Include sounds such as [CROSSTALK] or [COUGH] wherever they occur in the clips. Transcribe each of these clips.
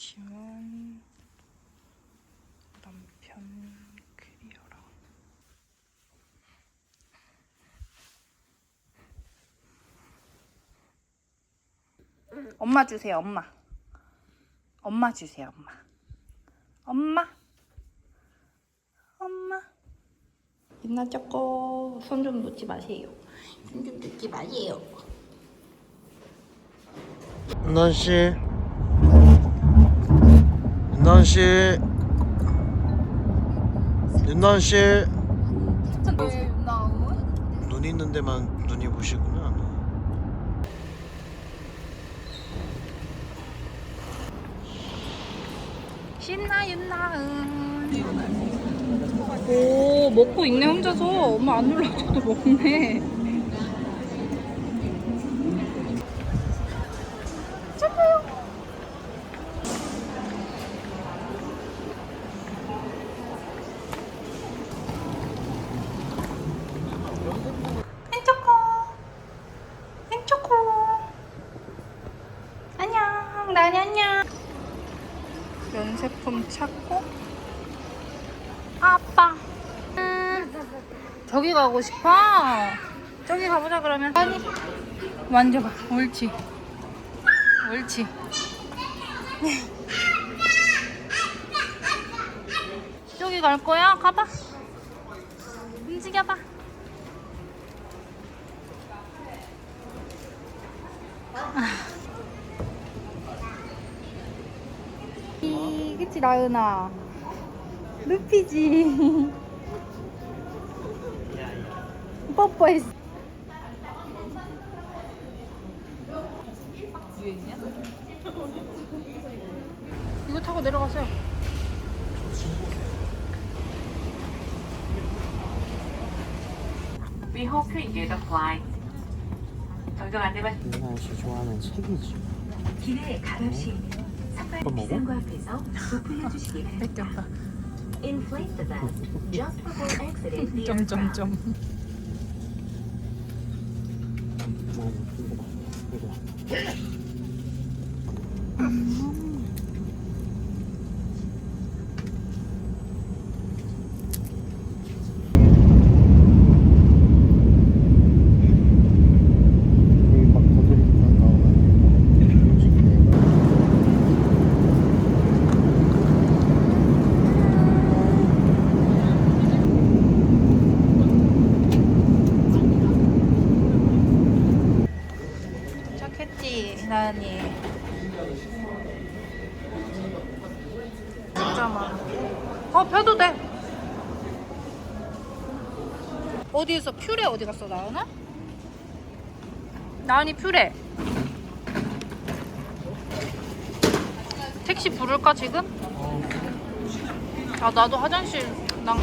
짐은 남편 캐리어랑 엄마 주세요 엄마. 엄마 주세요 엄마. 엄마? 엄마? 옛날 저거 손좀 놓지 마세요. 손 좀 놓지 마세요. 윤난 씨, 윤난 씨, 윤난 씨. 눈 있는 데만 눈이 부시구나. 신나 윤나은 오 먹고 있네 혼자서 엄마 안 눌러줘도 먹네 면세품 찾고. 아빠. 음, 저기 가고 싶어? 저기 가보자 그러면. 아니. 만져봐. 옳지. 옳지. 저기 갈 거야? 가봐. 움직여봐 이, 그치 나은아? 루피지. [LAUGHS] 뽀뽀했어. 이거 타고 내려가세요. We hope to enjoy the flight. 정정 안내만 윤난 씨 좋아하는 책이지. 기내 가볍시 또 먹어? 뺏겼다 Inflate the vest just before exiting the aircraft. 점점점 여기 막 거들이만 나오면 움직이네. 도착했지 나은이 진짜 많아 어 펴도 돼 어디에서 퓨레 어디 갔어 나은아? 나은이 퓨레 택시 부를까 지금? 아 나도 화장실 난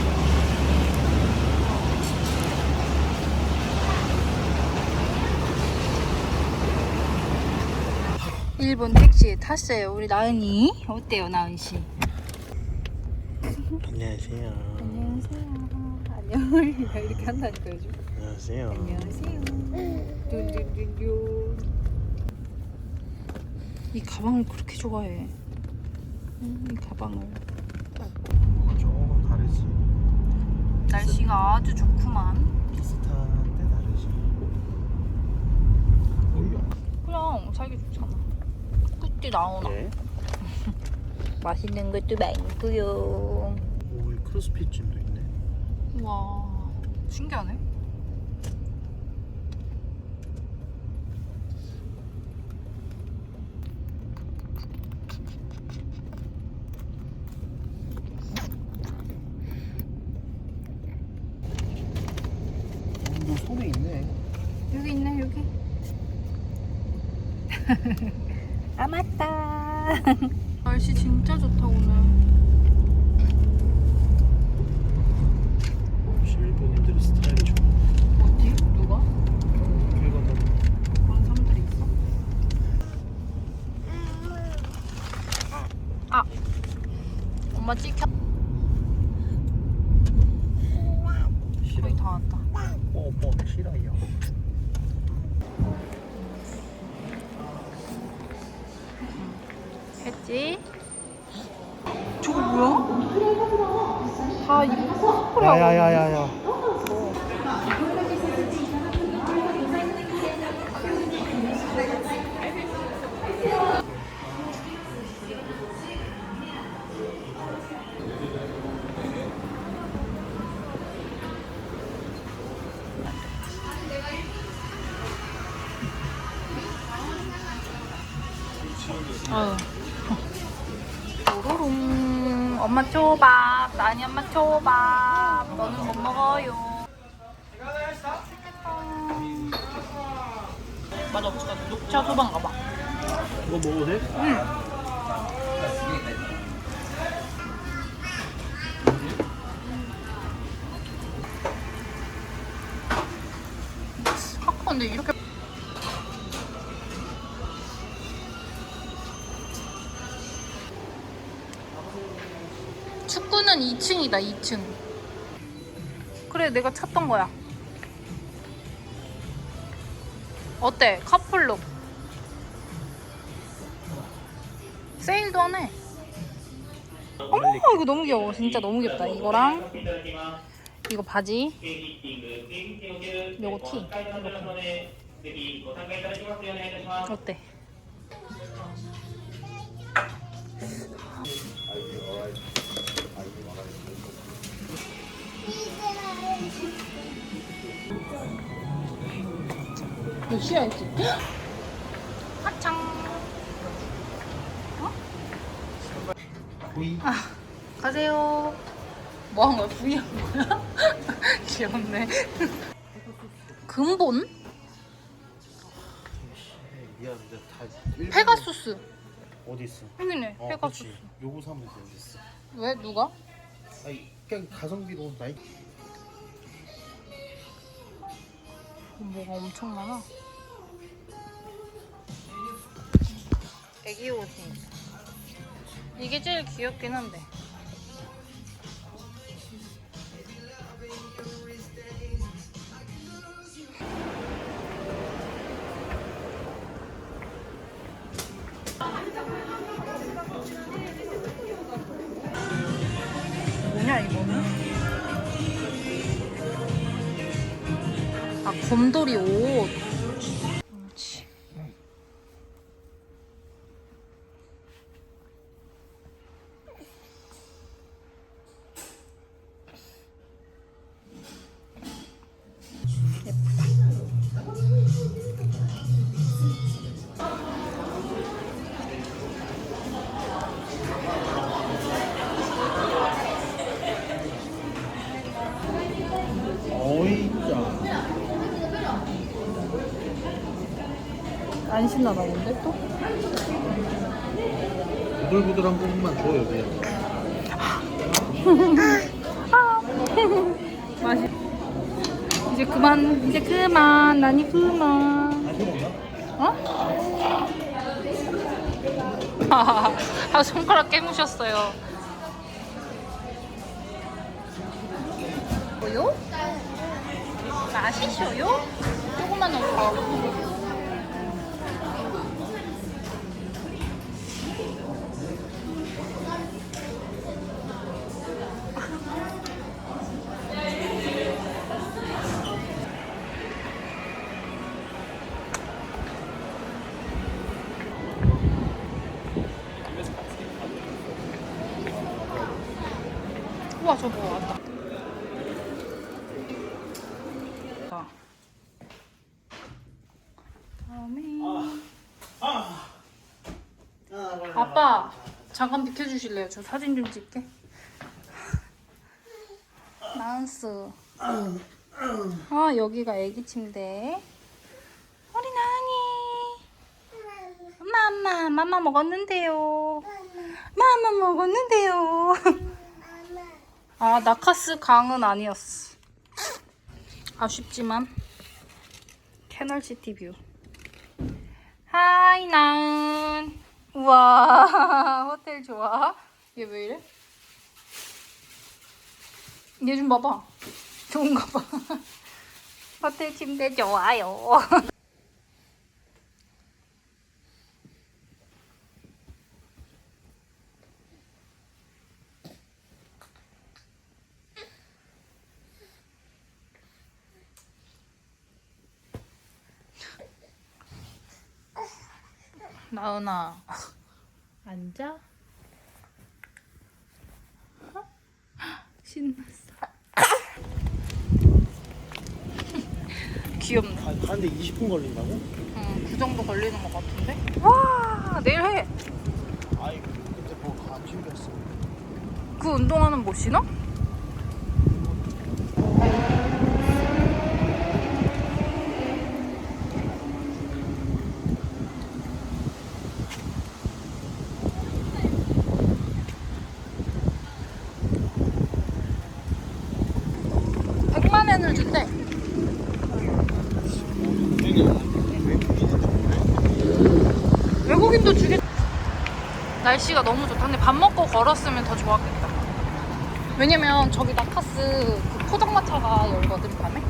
일본 택시에 탔어요. 우리 나은이 어때요, 나은 씨? 안녕하세요. 안녕하세요. 안녕을 이렇게 한다니까 요즘. 안녕하세요. 안녕하세요. 뚠뚠뚠뚠. 이 가방을 그렇게 좋아해. 음, 이 가방을. 뭐가 조금 다르지. 날씨가 아주 좋구만. 비슷한데 다르지. 그냥 살기 좋잖아. 끝이 나오나. 네. [LAUGHS] 맛있는 것도 많고요. 오, 이 크로스핏 있네. 와, 신기하네. 너 손에 있네. 여기 있네 여기 아 맞다 날씨 진짜 좋다 오늘 역시 일본인들의 스타일이 좋아. 어디? 누가? 길 가다 그런 사람들이 있어? 아 엄마 찍혀 거의 다 왔다 뽀뽀 싫어요. 했지? 다 이거 코리아 야야야야야. 어. 도로롱 엄마 초밥 나니 엄마 초밥. 너는 못 먹어요. 맞아 녹차 소반가 봐. 이거 먹어도 돼? 아까 근데 이렇게 축구는 2층이다 2층. 그래 내가 찾던 거야. 어때? 커플룩 세일도 하네. 어머 이거 너무 귀여워. 진짜 너무 귀엽다. 이거랑 이거 바지. 요거 티. 이렇게 어때? 몇 시야지? 아창 보이. 아 가세요 뭐 한 거야? 부위 한 거야? [LAUGHS] 귀엽네 근본? 미안한데 다. 일본어. 페가수스 어디 있어? 여기네 어, 페가수스. 요거 사면 되겠어. 왜? 누가? 아니 그냥 가성비로 나이. 뭐가 엄청 많아 애기 옷이 이게 제일 귀엽긴 한데 곰돌이 옷. 안 신나나 본데 또? 부들부들한 부분만 줘 여기. 맛이. 이제 그만 이제 그만 나니 그만. 어? [LAUGHS] 아 손가락 깨무셨어요. 뭐요? 맛있어요? 조금만 넣고. 우와 저거 왔다. 아빠 잠깐 비켜주실래요? 저 사진 좀 찍게. 나은스. 아 여기가 애기 침대. 우리 나은이. 맘마 맘마 먹었는데요. 맘마 먹었는데요. [LAUGHS] 아 나카스 강은 아니었어. 아쉽지만 캐널시티 뷰. 하이 나은. 우와 [LAUGHS] 호텔 좋아. 얘 왜 이래? 얘 좀 봐봐. 좋은가 봐. [LAUGHS] 호텔 침대 좋아요. [LAUGHS] 나은아. 앉아? 신났어. [LAUGHS] 귀엽네. 아, 가는데 20분 걸린다고? 응, 그 정도 걸리는 것 같은데? 와 내일 해 아이 근데 뭐안 챙겼어. 그 운동화는 못 신어? 백만 엔을 준대. 외국인도 주겠. 날씨가 너무 좋다. 근데 밥 먹고 걸었으면 더 좋았겠다. 왜냐면 저기 나카스 그 포장마차가 열거든 밤에.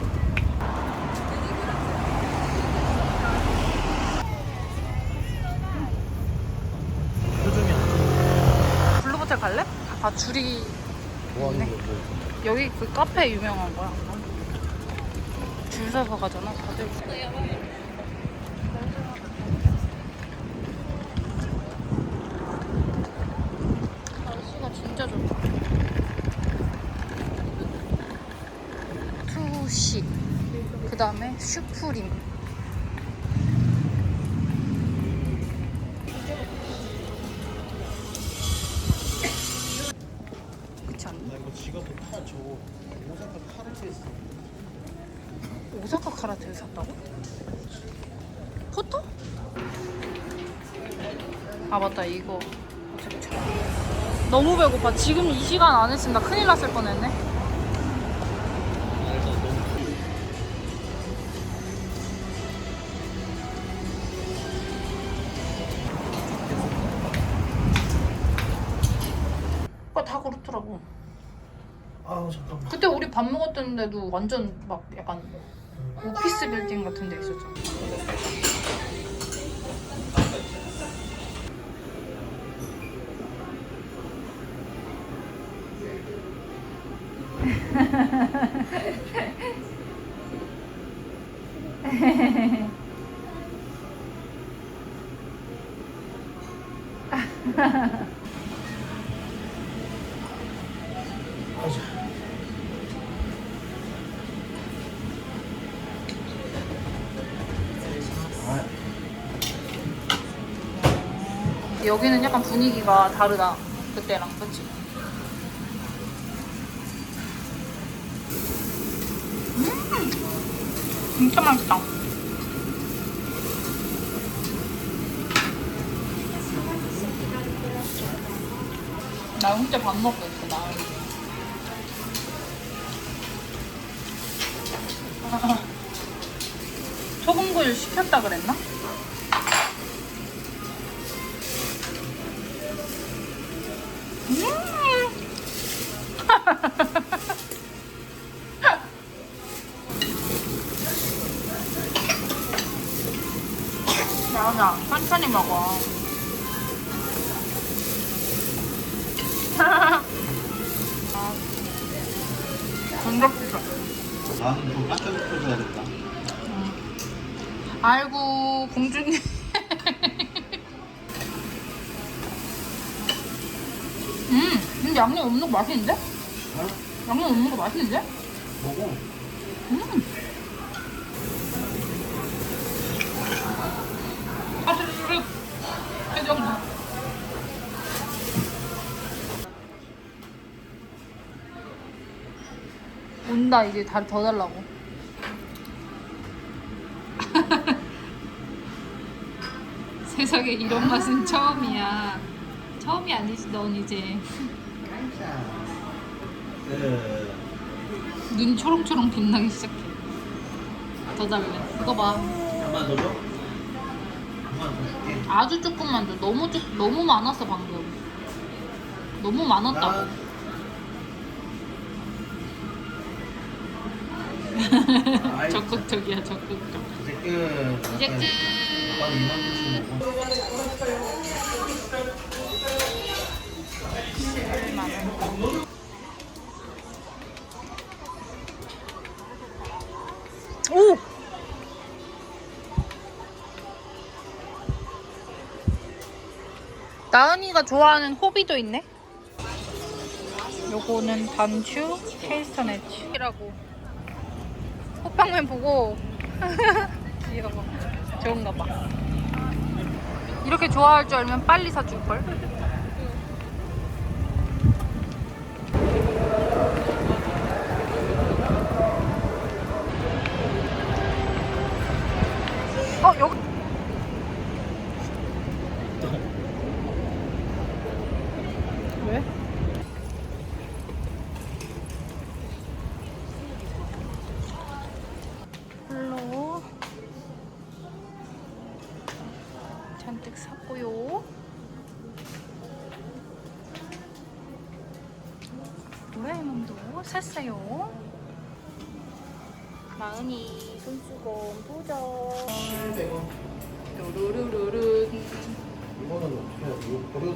블루호텔 갈래? 아 줄이 좋아 있네. 뭐 여기 그 카페 유명한 거야. 줄 서서 가잖아 다들. 날씨가 진짜 좋다. 투시. 그 다음에 슈프림. 않나? 이거 오사카 카르트 했어 오사카 카라테를 샀다고? 포토? 아 맞다 이거 어차피 너무 배고파 지금 이 시간 안 했으면 나 큰일 났을 뻔했네 다 그렇더라고 아우 잠깐만 그때 우리 밥 먹었던 데도 완전 막 약간 오피스 빌딩 같은 데 있었잖아. [LAUGHS] 여기는 약간 분위기가 다르다. 그때랑, 그치? 음! 진짜 맛있다. 나 혼자 밥 먹겠어, 나. [LAUGHS] 소금구이 시켰다 그랬나? 나오자. 천천히 먹어. [LAUGHS] 아, 전격지죠 나는 좀 깜짝 놀라야겠다. 아이고 공주님 음 근데 양념 없는 거 맛있는데? 어? 양념 없는 거 맛있는데? 먹어 음. 아, 스르륵. 해정도. 온다 이제 다 더 달라고. [LAUGHS] 세상에 이런 맛은 처음이야. 처음이 아니지 넌 이제 그 눈 초롱초롱 빛나기 시작해. 더 달래. 이거 봐. 한번 더 줘? 한번 더 줄게 아주 조금만 줘. 너무 조, 너무 많았어 방금. 너무 많았다고. 나- [LAUGHS] 아이, 적극적이야 적극적. 이제 끝 이제 끝. 오빠 이만 주씩 먹어 오. 나은이가 좋아하는 호비도 있네. 요거는 단추 케이스터네츠라고. 호빵맨 보고 [LAUGHS] 귀여워. 좋은가 봐. 이렇게 좋아할 줄 알면 빨리 사줄 걸.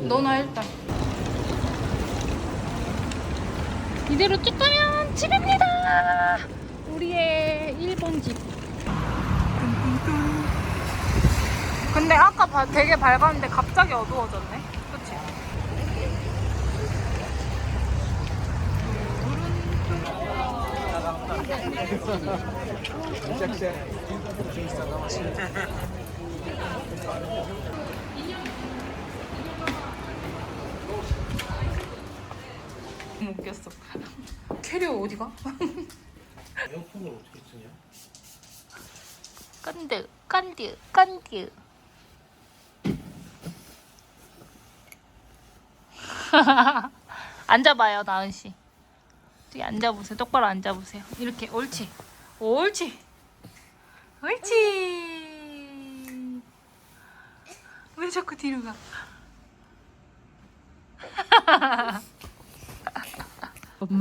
너나 일단. 이대로 쭉 가면 집입니다. 우리의 1번 집. 근데 아까 봐- 되게 밝았는데 갑자기 어두워졌네. 그치? 너무 웃겼어. 캐리어 어디가? 에어컨을 어떻게 쓰냐? 깐드, 깐드, 깐드. [LAUGHS] 앉아봐요, 나은 씨. 저기 앉아보세요. 똑바로 앉아보세요. 이렇게 옳지, 옳지, 옳지. 왜 자꾸 뒤로 가? [LAUGHS] 엄